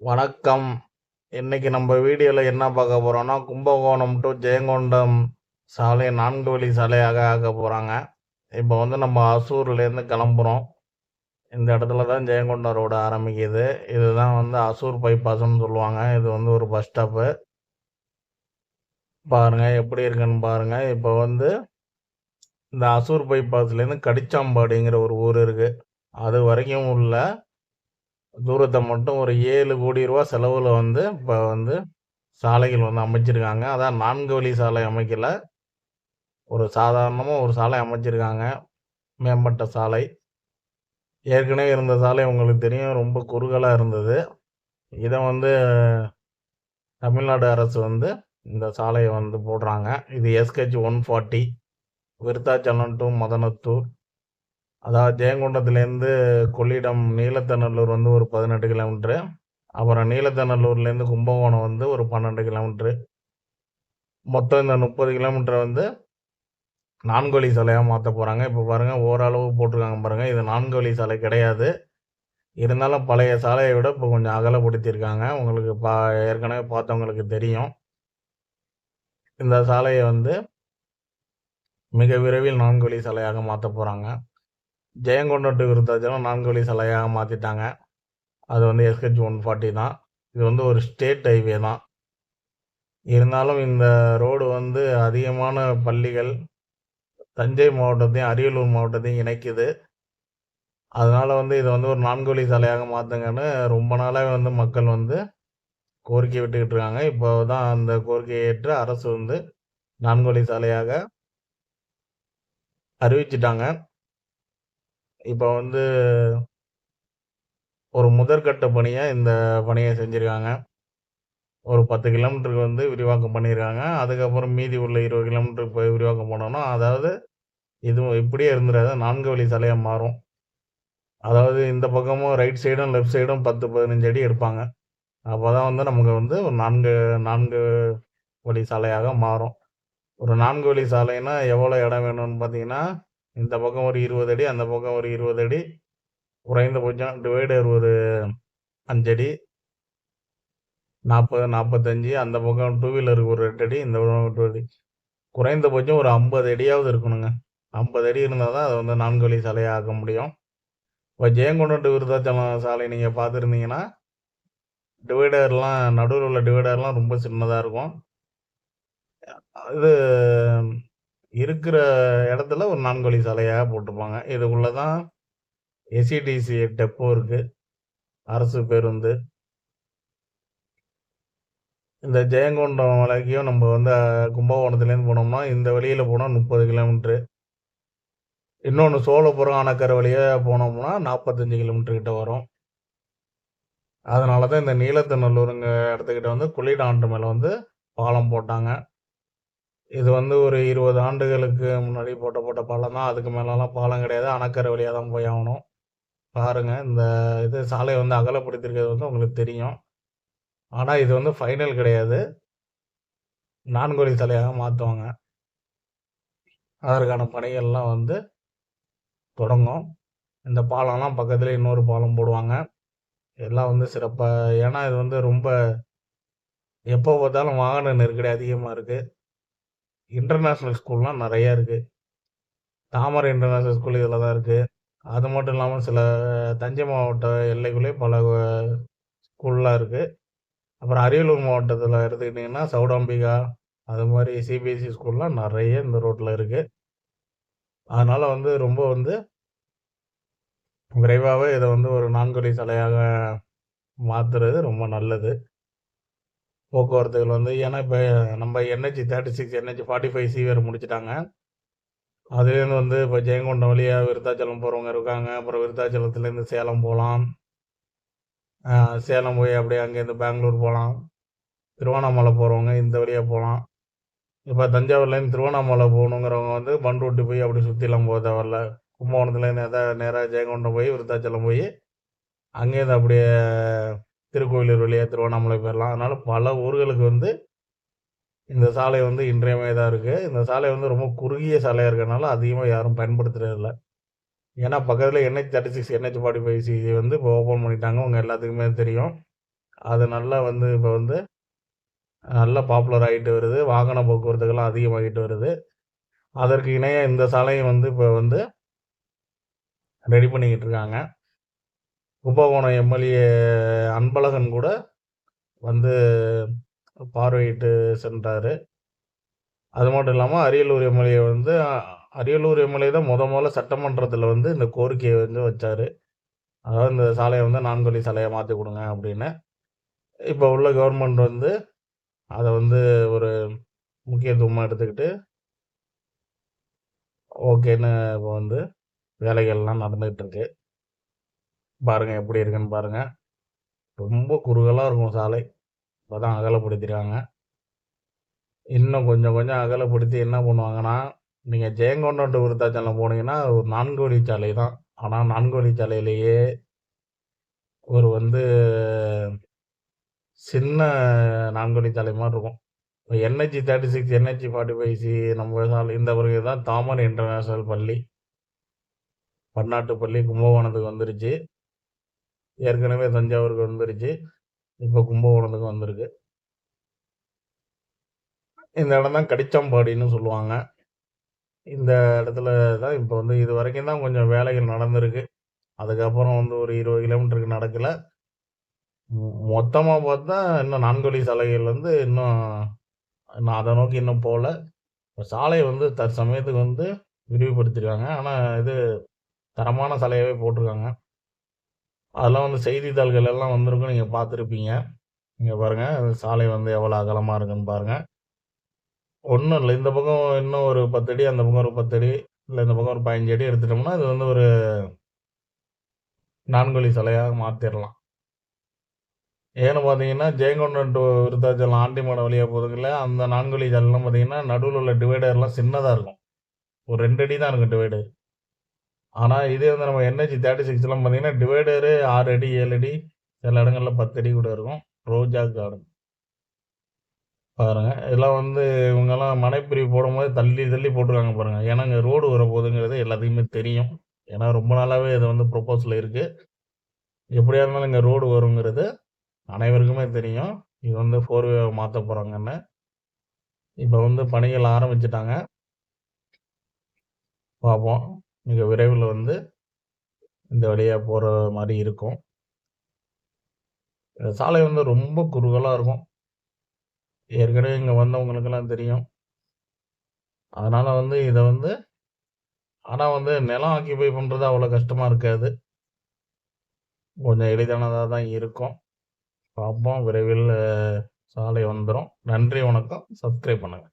வணக்கம். இன்னைக்கு நம்ம வீடியோவில் என்ன பார்க்க போகிறோம்னா கும்பகோணம் டு ஜெயங்கொண்டம் சாலை நான்கு வழி சாலையாக ஆக்க போகிறாங்க இப்போ வந்து நம்ம அசூர்லேருந்து கிளம்புறோம். இந்த இடத்துல தான் ஜெயங்கொண்டம் ரோடு ஆரம்பிக்குது. இதுதான் வந்து அசூர் பைபாஸ்னு சொல்லுவாங்க. இது வந்து ஒரு பஸ் ஸ்டாப்பு பாருங்கள் எப்படி இருக்குன்னு பாருங்கள் இப்போ வந்து இந்த அசூர் பைபாஸ்லேருந்து கடிச்சாம்பாடிங்கிற ஒரு ஊர் இருக்குது அது வரைக்கும் உள்ள தூரத்தை மட்டும் ஒரு ஏழு கோடி ரூபா செலவில் வந்து இப்போ வந்து சாலைகள் வந்து அமைச்சிருக்காங்க. அதான் நான்கு வழி சாலை அமைக்கல. ஒரு சாதாரணமாக ஒரு சாலை அமைச்சிருக்காங்க. மேம்பட்ட சாலை. ஏற்கனவே இருந்த சாலை உங்களுக்கு தெரியும். ரொம்ப குறுகலாக இருந்தது. இதை வந்து தமிழ்நாடு அரசு வந்து இந்த சாலையை வந்து போடுறாங்க. இது எஸ்கெச் one forty Virudhachalam to Madanathur. அதாவது ஜெயங்கொண்டத்துலேருந்து கொள்ளிடம் நீலத்தநல்லூர் வந்து ஒரு பதினெட்டு கிலோமீட்ரு அப்புறம் நீலத்தநல்லூர்லேருந்து கும்பகோணம் வந்து ஒரு பன்னெண்டு கிலோமீட்ரு மொத்தம் இந்த முப்பது கிலோமீட்டரை வந்து நான்கு வழி சாலையாக மாற்ற போகிறாங்க இப்போ பாருங்கள் ஓரளவு போட்டிருக்காங்க பாருங்கள் இது நான்கு வழி சாலை கிடையாது. இருந்தாலும் பழைய சாலையை விட இப்போ கொஞ்சம் அகலப்படுத்தியிருக்காங்க. உங்களுக்கு பா ஏற்கனவே பார்த்தவங்களுக்கு தெரியும். இந்த சாலையை வந்து மிக விரைவில் நான்கு வழி சாலையாக மாற்ற போகிறாங்க ஜெயங்கொண்டம் விருத்தாச்சலம் நான்கு வழி சாலையாக மாற்றிட்டாங்க அது வந்து எஸ்ஹெச் ஒன் ஃபார்ட்டி தான். இது வந்து ஒரு ஸ்டேட் ஹைவே தான். இருந்தாலும் இந்த ரோடு வந்து அதிகமான பள்ளிகள் தஞ்சை மாவட்டத்தையும் அரியலூர் மாவட்டத்தையும் இணைக்குது. அதனால் வந்து இதை வந்து ஒரு நான்கு வழி சாலையாக மாற்றுங்கன்னு ரொம்ப நாளாகவே வந்து மக்கள் வந்து கோரிக்கை விட்டுக்கிட்டு இருக்காங்க. இப்போ தான் அந்த கோரிக்கையை ஏற்று அரசு வந்து நான்கு வழி சாலையாக அறிவிச்சிட்டாங்க. இப்போ வந்து ஒரு முதற்கட்ட பணியாக இந்த பணியை செஞ்சுருக்காங்க ஒரு 10 கிலோமீட்டருக்கு வந்து விரிவாக்கம் பண்ணியிருக்காங்க. அதுக்கப்புறம் மீதி உள்ள 20 கிலோமீட்டருக்கு போய் விரிவாக்கம் பண்ணோன்னா அதாவது இதுவும் இப்படியே இருந்துடாது நான்கு வழி சாலையாக மாறும். அதாவது இந்த பக்கமும் ரைட் சைடும், லெஃப்ட் சைடும் 10, 15 அடி எடுப்பாங்க. அப்போ தான் வந்து நமக்கு வந்து ஒரு 4 4 வழி சாலையாக மாறும். ஒரு நான்கு வழி சாலைன்னா எவ்வளோ இடம் வேணும்னு பார்த்தீங்கன்னா, இந்த பக்கம் ஒரு 20 அடி, அந்த பக்கம் ஒரு 20 அடி. குறைந்தபட்சம் டிவைடர் ஒரு அஞ்சடி நாற்பது நாற்பத்தஞ்சு அந்த பக்கம் டூ வீலருக்கு ஒரு 2 அடி, இந்த பக்கம் டூ அடி. குறைந்தபட்சம் ஒரு 50 அடியாவது இருக்கணுங்க. 50 அடி இருந்தால் தான் அதை வந்து நான்கு வழி சாலையாக ஆக்க முடியும். இப்போ ஜெயங்கொண்டம் டு சாலை நீங்கள் பார்த்துருந்தீங்கன்னா, டிவைடர்லாம் நடுவில் உள்ள டிவைடர்லாம் ரொம்ப சின்னதாக இருக்கும். இது இருக்கிற இடத்துல ஒரு 4 வழி போட்டிருப்பாங்க இதுக்குள்ளே தான் எஸ்இடிசி டெப்போ இருக்குது அரசு பேருந்து. இந்த ஜெயங்கொண்டம் வலைக்கும் நம்ம வந்து கும்பகோணத்துலேருந்து போனோம்னா, இந்த வழியில் போனால் முப்பது கிலோமீட்ரு இன்னொன்று சோழபுரம் அணக்கரை வழியாக போனோம்னா 45 கிலோமீட்டர் கிட்ட வரும். அதனால தான் இந்த நீலத்தநல்லூருங்க இடத்துக்கிட்ட வந்து குளிர் ஆண்டு மேலே வந்து பாலம் போட்டாங்க. இது வந்து ஒரு 20 ஆண்டுகளுக்கு முன்னாடி போட்டப்பட்ட பாலம் தான். அதுக்கு மேலெலாம் பாலம் கிடையாது. அணக்கரை வழியாக தான் போய் ஆகணும். பாருங்கள் இந்த இது சாலை வந்து அகலப்படுத்தியிருக்கிறது வந்து உங்களுக்கு தெரியும். ஆனால் இது வந்து ஃபைனல் கிடையாது. நான்கொழி சாலையாக மாற்றுவாங்க அதற்கான பணிகள்லாம் வந்து தொடங்கும். இந்த பாலம்லாம் பக்கத்தில் இன்னொரு பாலம் போடுவாங்க. எல்லாம் வந்து சிறப்பாக ஏன்னா இது வந்து ரொம்ப எப்போ பார்த்தாலும் வாகன நெருக்கடி அதிகமாக இருக்குது இன்டர்நேஷனல் ஸ்கூல்லாம் நிறையா இருக்குது தாமரை இன்டர்நேஷ்னல் ஸ்கூல் இதில் தான் இருக்குது அது மட்டும் இல்லாமல் சில தஞ்சை மாவட்ட எல்லைக்குள்ளேயே பல ஸ்கூல்லாம் இருக்குது அப்புறம் அரியலூர் மாவட்டத்தில் எடுத்துக்கிட்டிங்கன்னா சவுடாம்பிகா அது மாதிரி சிபிஎஸ்சி ஸ்கூல்லாம் நிறைய இந்த ரோட்டில் இருக்குது அதனால் வந்து ரொம்ப வந்து விரைவாகவே இதை வந்து ஒரு 4 சாலையாக மாற்றுறது ரொம்ப நல்லது. போக்குவரத்துகள் வந்து ஏன்னா இப்போ நம்ம என்ஹெச் 36, என்ஹெச் 45சி வேற முடிச்சுட்டாங்க. அதுலேருந்து வந்து இப்போ ஜெயங்கொண்டம் வழியா விருத்தாச்சலம் போகிறவங்க இருக்காங்க. அப்புறம் விருத்தாச்சலத்துலேருந்து சேலம் போகலாம் சேலம் போய் அப்படியே அங்கேருந்து பெங்களூர் போகலாம் திருவண்ணாமலை போகிறவங்க இந்த வழியாக போகலாம் இப்போ தஞ்சாவூர்லேருந்து திருவண்ணாமலை போகணுங்கிறவங்க வந்து பண்ருட்டி போய் அப்படி சுற்றிலாம் போக தேவையில்ல. கும்பகோணத்துலேருந்து எதாவது நேராக ஜெயங்கொண்டம் போய் விருத்தாச்சலம் போய், அங்கேருந்து அப்படியே திருக்கோயிலூர் வழியா திருவண்ணாமலை போயிரலாம். அதனால் பல ஊர்களுக்கு வந்து இந்த சாலை வந்து இன்றையமையாக தான் இருக்குது இந்த சாலை வந்து ரொம்ப குறுகிய சாலையாக இருக்கிறனால அதிகமாக யாரும் பயன்படுத்துறதில்ல. ஏன்னா பக்கத்தில் என்ஹெச் 36, என்ஹெச் 45சி வந்து இப்போ ஓப்பன் பண்ணிட்டாங்க. உங்கள் எல்லாத்துக்குமே தெரியும். அது நல்லா வந்து இப்போ வந்து நல்லா பாப்புலர் ஆகிட்டு வருது வாகன போக்குவரத்துகள்லாம் அதிகமாகிட்டு வருது அதற்கு இணையாக இந்த சாலையும் வந்து இப்போ வந்து ரெடி பண்ணிக்கிட்டு இருக்காங்க கும்பகோணம் எம்எல்ஏ அன்பழகன் கூட வந்து பார்வையிட்டு சென்றார். அது மட்டும் இல்லாமல் அரியலூர் எம்எல்ஏ வந்து அரியலூர் எம்எல்ஏ தான் முத முதல்ல சட்டமன்றத்தில் வந்து இந்த கோரிக்கையை வந்து வச்சார். அதாவது இந்த சாலையை வந்து நான்கு சாலையை மாற்றி கொடுங்க அப்படின்னு. இப்போ உள்ள கவர்மெண்ட் வந்து அதை வந்து ஒரு முக்கியத்துவமாக எடுத்துக்கிட்டு ஓகேன்னு இப்போ வந்து வேலைகள்லாம் நடந்துகிட்டு இருக்கு. பாருங்கள் எப்படி இருக்குன்னு பாருங்கள் ரொம்ப குறுகலாக இருக்கும் சாலை. இப்போ தான் அகலப்படுத்திருக்காங்க. இன்னும் கொஞ்சம் கொஞ்சம் அகலப்படுத்தி என்ன பண்ணுவாங்கன்னா நீங்கள் ஜெயங்கொண்டோட்டு விருத்தாச்சலம் போனீங்கன்னா ஒரு நான்கு வழிச்சாலை தான். ஆனால் நான்கு வழிச்சாலையிலேயே ஒரு வந்து சின்ன நான்கு வழிச்சாலை மாதிரி இருக்கும். NH thirty six NH forty five C நம்ம சாலை இந்த பிறகு தான் தாமரை இன்டர்நேஷ்னல் பள்ளி. பன்னாட்டு பள்ளி கும்பகோணத்துக்கு வந்துருச்சு. ஏற்கனவே தஞ்சாவூருக்கு வந்துருச்சு. இப்போ கும்பகோணத்துக்கு வந்திருக்கு. இந்த இடம் தான் கடிச்சம்பாடின்னு சொல்லுவாங்க. இந்த இடத்துல தான் இப்போ வந்து இது வரைக்கும் தான் கொஞ்சம் வேலைகள் நடந்திருக்கு. அதுக்கப்புறம் வந்து ஒரு இருபது கிலோமீட்டருக்கு நடக்கலை. மொத்தமாக பார்த்தா இன்னும் நான்கு வழி சாலைகள் வந்து இன்னும் இன்னும் அதை நோக்கி இன்னும் போகல. சாலையை வந்து தற்சமயத்துக்கு வந்து விரிவுபடுத்திருக்காங்க. ஆனால் இது தரமான சாலையாகவே போட்டிருக்காங்க. அதெல்லாம் வந்து செய்தித்தாள்கள் எல்லாம் வந்திருக்கும். நீங்கள் பார்த்துருப்பீங்க. இங்கே பாருங்கள் சாலை வந்து எவ்வளோ அகலமாக இருக்குன்னு பாருங்கள் ஒன்றும் இல்லை. இந்த பக்கம் இன்னும் ஒரு பத்து அடி அந்த பக்கம் ஒரு பத்து அடி இல்லை இந்த பக்கம் ஒரு பதினஞ்சு அடி எடுத்துட்டோம்னா இது வந்து ஒரு நான்கொழி சாலையாக மாற்றிடலாம் ஏன்னு பார்த்தீங்கன்னா ஜெயங்கொண்டன் டு விருத்தாச்சலம் ஆண்டிமடம் வழியாக போகிறதுல அந்த நான்கொழி வழி சாலைலாம் பார்த்தீங்கன்னா நடுவில் உள்ள டிவைடர்லாம் சின்னதாக இருக்கும். ஒரு ரெண்டு அடி தான் இருக்கும் டிவைடர் ஆனால் இதே வந்து நம்ம என்ஹெச் தேர்ட்டி சிக்ஸ்லாம் பார்த்தீங்கன்னா டிவைடரு ஆறு அடி ஏழு அடி சில இடங்களில் பத்து அடி கூட இருக்கும். ரோஜா கார்டன் பாருங்கள் இதெல்லாம் வந்து இவங்கெல்லாம் மனைப்பிரிவு போடும்போது தள்ளி தள்ளி போட்டிருக்காங்க பாருங்கள் ஏன்னா இங்கே ரோடு வரப்போகுதுங்கிறது எல்லாத்துக்குமே தெரியும். ஏன்னா ரொம்ப நாளாகவே இது வந்து ப்ரொப்போஸில் இருக்குது எப்படியா இருந்தாலும் இங்கே ரோடு வருங்கிறது அனைவருக்குமே தெரியும். இது வந்து ஃபோர் வே மாற்ற போகிறாங்கன்னு இப்போ வந்து பணிகள் ஆரம்பிச்சிட்டாங்க. பார்ப்போம் மிக விரைவில் வந்து இந்த வழியாக போகிற மாதிரி இருக்கும். சாலை வந்து ரொம்ப குறுகலாக இருக்கும். ஏற்கனவே இங்கே வந்தவங்களுக்கெல்லாம் தெரியும். அதனால் வந்து இதை வந்து ஆனால் வந்து நிலம் ஆக்கிபை பண்ணுறது அவ்வளோ கஷ்டமாக இருக்காது. கொஞ்சம் எளிதானதாக தான் இருக்கும். பார்ப்போம். விரைவில் சாலை வந்துடும் நன்றி வணக்கம். சப்ஸ்கிரைப் பண்ணுங்கள்